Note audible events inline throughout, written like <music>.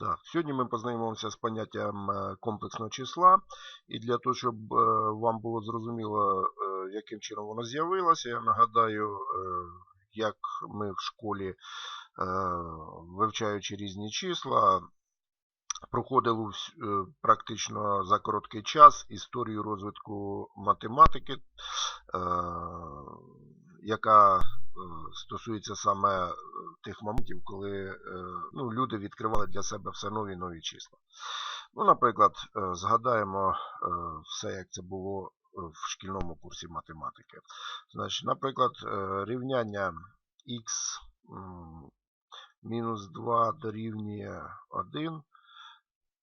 Так, сьогодні ми познайомимося з поняттям е, комплексного числа. І для того, щоб е, вам було зрозуміло, е, яким чином воно з'явилося, я нагадаю, як ми в школі, вивчаючи різні числа, проходили практично за короткий час історію розвитку математики, яка стосується саме е, тих моментів, коли е, ну, люди відкривали для себе все нові нові числа. Ну, наприклад, е, згадаємо е, все, як це було е, в шкільному курсі математики. Значить, наприклад, е, рівняння х мінус 2 дорівнює 1,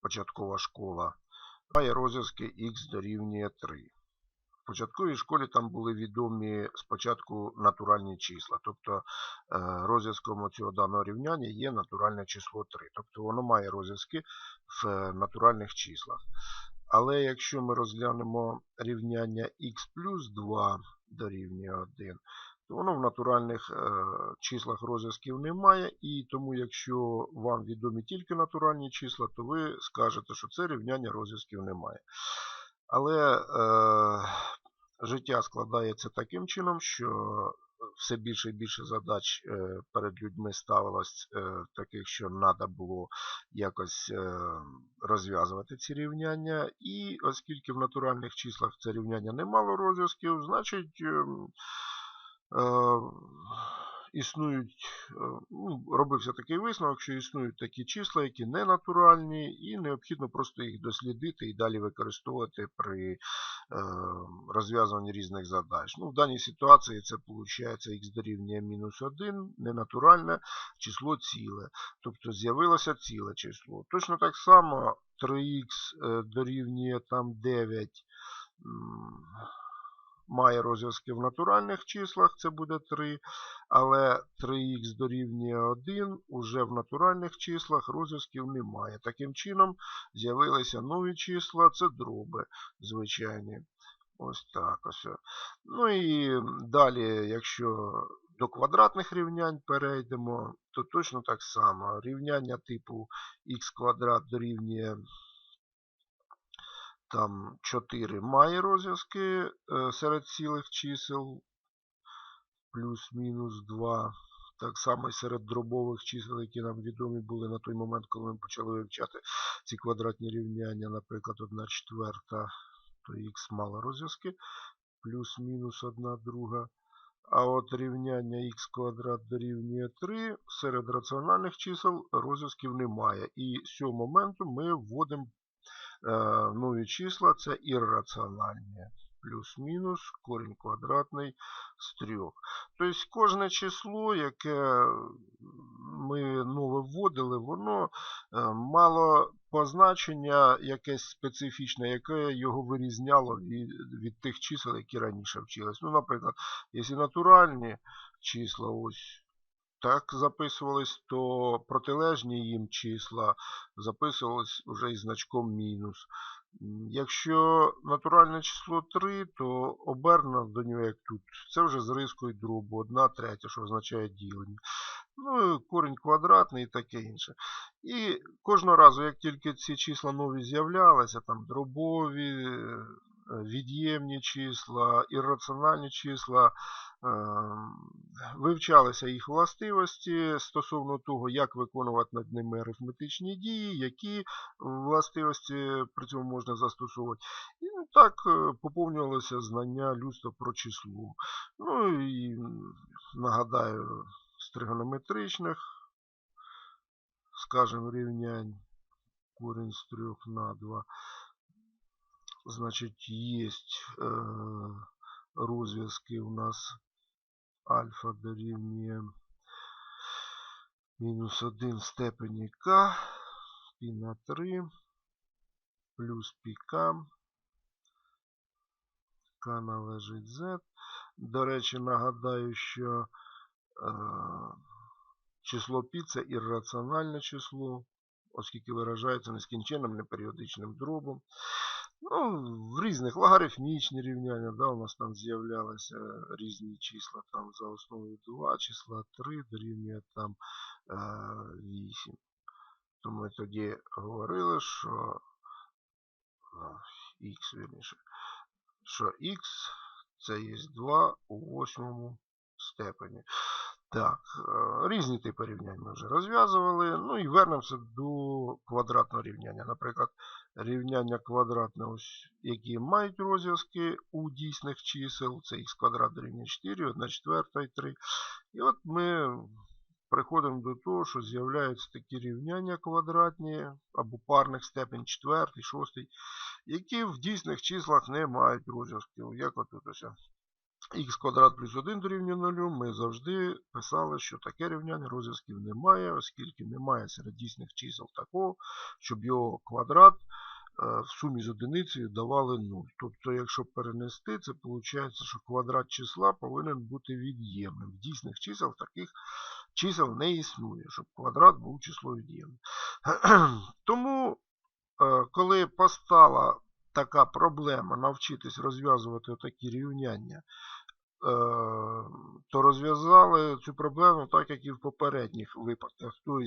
початкова школа, має розв'язки х дорівнює 3. В початковій школі там були відомі спочатку натуральні числа. Тобто е, розв'язком цього даного рівняння є натуральне число 3. Тобто воно має розв'язки в е, натуральних числах. Але якщо ми розглянемо рівняння х плюс 2 дорівнює 1, то воно в натуральних е, числах розв'язків немає. І тому, якщо вам відомі тільки натуральні числа, то ви скажете, що це рівняння розв'язків немає. Але е, життя складається таким чином, що все більше і більше задач е, перед людьми ставилось е, таких, що треба було якось е, розв'язувати ці рівняння. І оскільки в натуральних числах це рівняння не мало розв'язків, значить. е, е, Існують, е, ну, робився такий висновок, що існують такі числа, які не натуральні, і необхідно просто їх дослідити і далі використовувати при е, розв'язуванні різних задач. Ну, В даній ситуації це виходить х дорівнює мінус 1, ненатуральне число ціле. Тобто з'явилося ціле число. Точно так само 3х е, дорівнює там 9. Має розв'язки в натуральних числах, це буде 3, але 3х дорівнює 1, уже в натуральних числах розв'язків немає. Таким чином з'явилися нові числа, це дроби звичайні. Ось так ось. Ну і далі, якщо до квадратних рівнянь перейдемо, то точно так само. Рівняння типу х квадрат дорівнює там 4 має розв'язки е, серед цілих чисел, плюс-мінус 2. Так само і серед дробових чисел, які нам відомі були на той момент, коли ми почали вивчати ці квадратні рівняння, наприклад, 1 четверта, то х мало розв'язки, плюс-мінус 1 друга. А от рівняння х квадрат дорівнює 3, серед раціональних чисел розв'язків немає. І з цього моменту ми вводимо нові числа, це ірраціональні. Плюс-мінус корінь квадратний з 3. Тобто кожне число, яке ми нове вводили, воно е, мало позначення якесь специфічне, яке його вирізняло від, від тих чисел, які раніше вчились. Ну, наприклад, якщо натуральні числа ось так записувались, то протилежні їм числа записувались вже із значком мінус. Якщо натуральне число 3, то обернено до нього як тут. Це вже з рискою дробу, 1 третя, що означає ділення. Ну, корінь квадратний і таке інше. І кожного разу, як тільки ці числа нові з'являлися, там дробові, від'ємні числа, ірраціональні числа, вивчалися їх властивості стосовно того, як виконувати над ними арифметичні дії, які властивості при цьому можна застосовувати. І ну, так е, поповнювалося знання людства про число. Ну і нагадаю, з тригонометричних, скажімо, рівнянь корінь з 3 на 2 значить, есть е, розв'язки у нас альфа дорівнює мінус 1 в степені К, пі на 3, плюс піка. К належить Z. До речі, нагадаю, що е, число пі це ірраціональне число, оскільки виражається нескінченним неперіодичним дробом. Ну, в різних логарифмічні рівняння, да, у нас там з'являлися різні числа там за основою 2, числа 3 дорівнює там е, 8. то ми тоді говорили, що x, вірніше, що x це є 2 у восьмому степені. Так, е, різні типи рівнянь ми вже розв'язували. Ну і вернемося до квадратного рівняння. Наприклад, рівняння квадратне, ось, які мають розв'язки у дійсних чисел. Це х квадрат дорівнює 4, 1 четверта і 3. І от ми приходимо до того, що з'являються такі рівняння квадратні або парних степень 4, 6, які в дійсних числах не мають розв'язків. Як отут ось х квадрат плюс 1 дорівнює 0, ми завжди писали, що таке рівняння розв'язків немає, оскільки немає серед дійсних чисел такого, щоб його квадрат е, в сумі з одиницею давали 0. Тобто, якщо перенести, це виходить, що квадрат числа повинен бути від'ємним. В дійсних чисел таких чисел не існує, щоб квадрат був число від'ємним. <clears throat> Тому, е, коли постала така проблема навчитись розв'язувати такі рівняння, то розв'язали цю проблему так, як і в попередніх випадках. Тобто,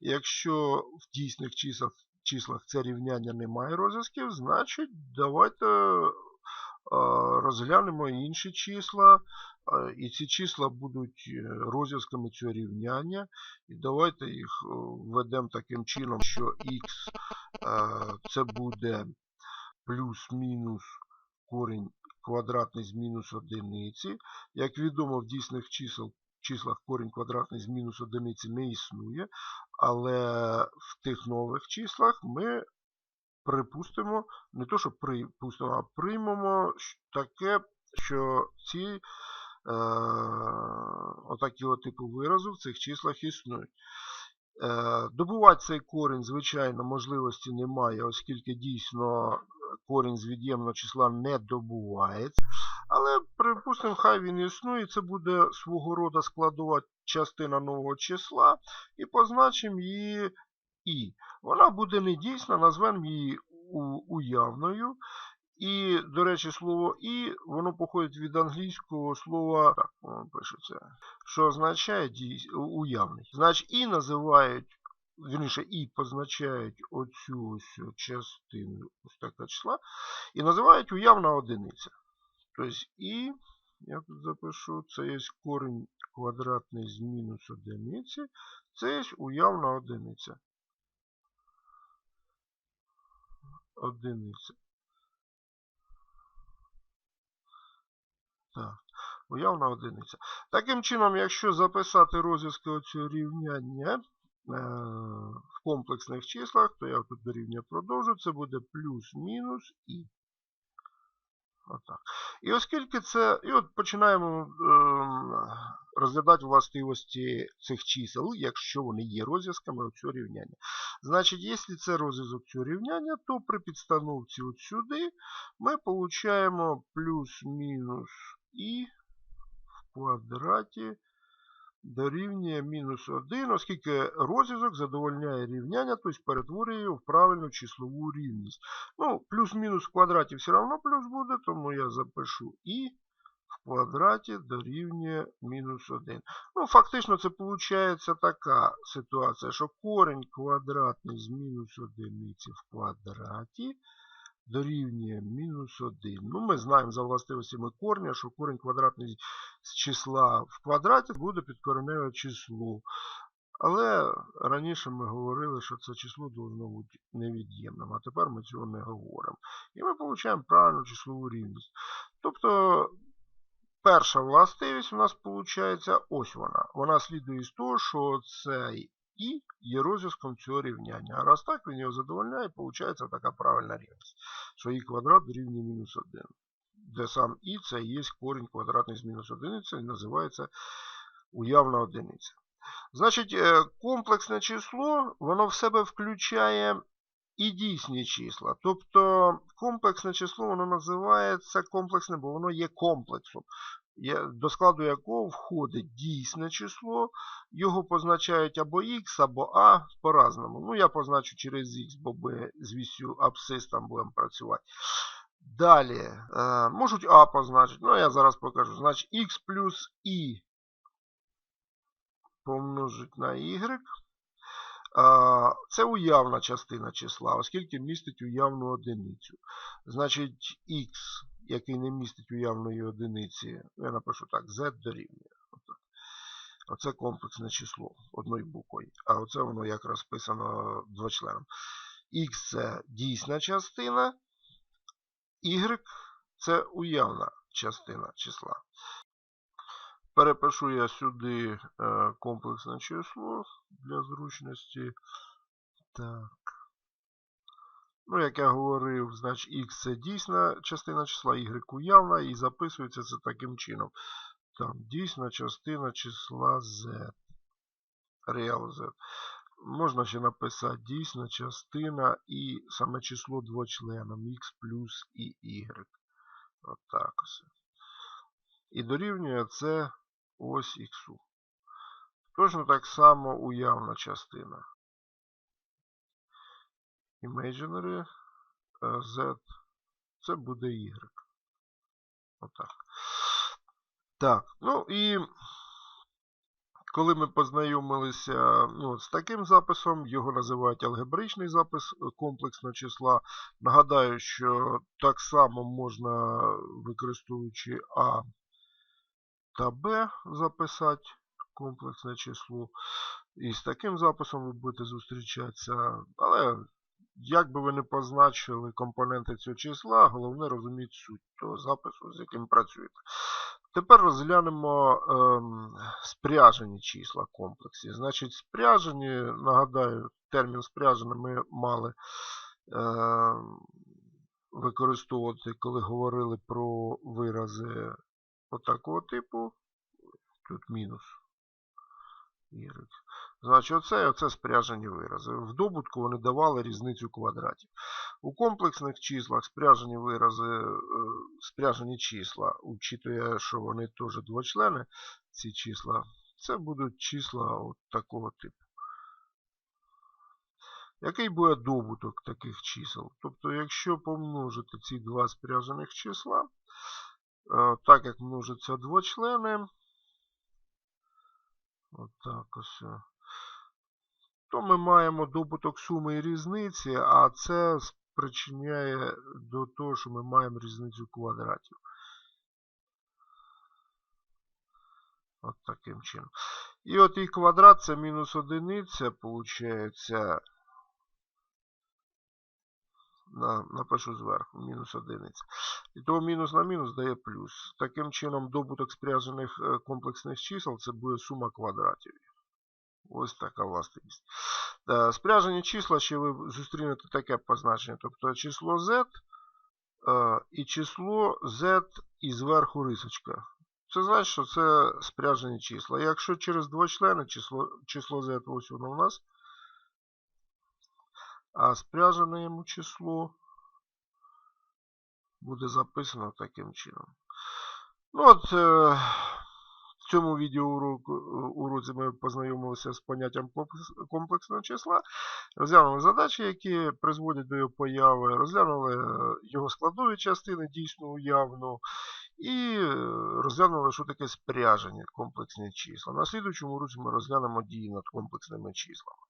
якщо в дійсних числах числах це рівняння не має розв'язків, значить давайте е, розглянемо інші числа. Е, і ці числа будуть розв'язками цього рівняння. І давайте їх введемо таким чином, що х це буде плюс-мінус корінь квадратний з мінус одиниці. Як відомо, в дійсних чисел, числах корінь квадратний з мінус одиниці не існує, але в тих нових числах ми припустимо, не то, що припустимо, а приймемо таке, що ці е, отакі от типу виразу в цих числах існують. Е, добувати цей корінь, звичайно, можливості немає, оскільки дійсно корінь з від'ємного числа не добувається. Але, припустимо, хай він існує, це буде свого роду складова частина нового числа. І позначимо її І. Вона буде недійсна, назвемо її уявною. І, до речі, слово І, воно походить від англійського слова, так, воно пишеться, що означає уявний. Значить, І називають вірніше, і позначають оцю ось частину ось така числа, і називають уявна одиниця. Тобто і, я тут запишу, це є корінь квадратний з мінус одиниці, це є уявна одиниця. Одиниця. Так, уявна одиниця. Таким чином, якщо записати розв'язки оцього рівняння, в комплексних числах, то я тут дорівнює продовжу, це буде плюс-мінус і. Отак. І оскільки це. І от починаємо е, розглядати властивості цих чисел, якщо вони є розв'язками цього рівняння. Значить, якщо це розв'язок цього рівняння, то при підстановці от сюди ми отримуємо плюс-мінус і в квадраті дорівнює мінус 1, оскільки розв'язок задовольняє рівняння, тобто перетворює його в правильну числову рівність. Ну, Плюс-мінус в квадраті все одно плюс буде, тому я запишу і в квадраті дорівнює мінус 1. Ну, Фактично це виходить така ситуація, що корінь квадратний з мінус 1 в квадраті дорівнює мінус 1. Ну, Ми знаємо за властивостями корня, що корінь квадратний з числа в квадраті буде підкореневе число. Але раніше ми говорили, що це число повинно бути невід'ємним, а тепер ми цього не говоримо. І ми отримуємо правильну числову рівність. Тобто перша властивість у нас виходить ось вона. Вона слідує з того, що цей є розв'язком цього рівняння. А раз так він його задовольняє, виходить така правильна рівність, що і квадрат дорівнює мінус 1. Де сам і це є корінь квадратний з мінус 1, і називається уявна одиниця. Значить, е, комплексне число, воно в себе включає і дійсні числа. Тобто комплексне число воно називається комплексним, бо воно є комплексом до складу якого входить дійсне число, його позначають або Х, або А по-разному. Ну, я позначу через Х, бо ми з вісю там будемо працювати. Далі, е, можуть А позначити, ну я зараз покажу. Значить, Х плюс І помножить на Y. Це уявна частина числа, оскільки містить уявну одиницю. Значить, x, який не містить уявної одиниці, я напишу так, z дорівнює. Оце комплексне число одною буквою. А оце воно як розписано двочленом. X це дійсна частина, y це уявна частина числа. Перепишу я сюди е, комплексне число для зручності. Так. Ну, як я говорив, значить x це дійсна частина числа, y уявна, і записується це таким чином. Там дійсна частина числа z. Реал z. Можна ще написати дійсна частина і саме число двочленом x плюс і y. Отак ось. І дорівнює це ось х. Точно так само уявна частина. Imaginary z. Це буде y. Отак. Так, ну і коли ми познайомилися ну, з таким записом, його називають алгебричний запис комплексного числа. Нагадаю, що так само можна, використовуючи А та Б, записати комплексне число. І з таким записом ви будете зустрічатися. Але як би ви не позначили компоненти цього числа, головне розуміти суть того запису, з яким працюєте. Тепер розглянемо ем, спряжені числа комплексі. Значить, спряжені, нагадаю, термін спряжені ми мали ем, використовувати, коли говорили про вирази отакого типу. Тут мінус. Значить, оце і оце спряжені вирази. В добутку вони давали різницю квадратів. У комплексних числах спряжені вирази, е, спряжені числа, учитує, що вони теж двочлени, ці числа, це будуть числа от такого типу. Який буде добуток таких чисел? Тобто, якщо помножити ці два спряжених числа, е, так як множаться двочлени, отак ось то ми маємо добуток суми і різниці, а це спричиняє до того, що ми маємо різницю квадратів. От таким чином. І от і квадрат це мінус одиниця, виходить. На, напишу зверху, мінус одиниця. І того мінус на мінус дає плюс. Таким чином, добуток спряжених е, комплексних чисел це буде сума квадратів. Ось така властивість. Е, спряжені числа, ще ви зустрінете таке позначення. Тобто число z е, і число z і зверху рисочка. Це значить, що це спряжені числа. Якщо через два члени число число z ось воно у нас, а спряжене йому число буде записано таким чином. Ну от, е, в цьому відеоуроці ми познайомилися з поняттям комплексного числа, розглянули задачі, які призводять до його появи, розглянули е, його складові частини, дійсно уявну, і е, розглянули, що таке спряжені комплексні числа. На слідуючому уроці ми розглянемо дії над комплексними числами.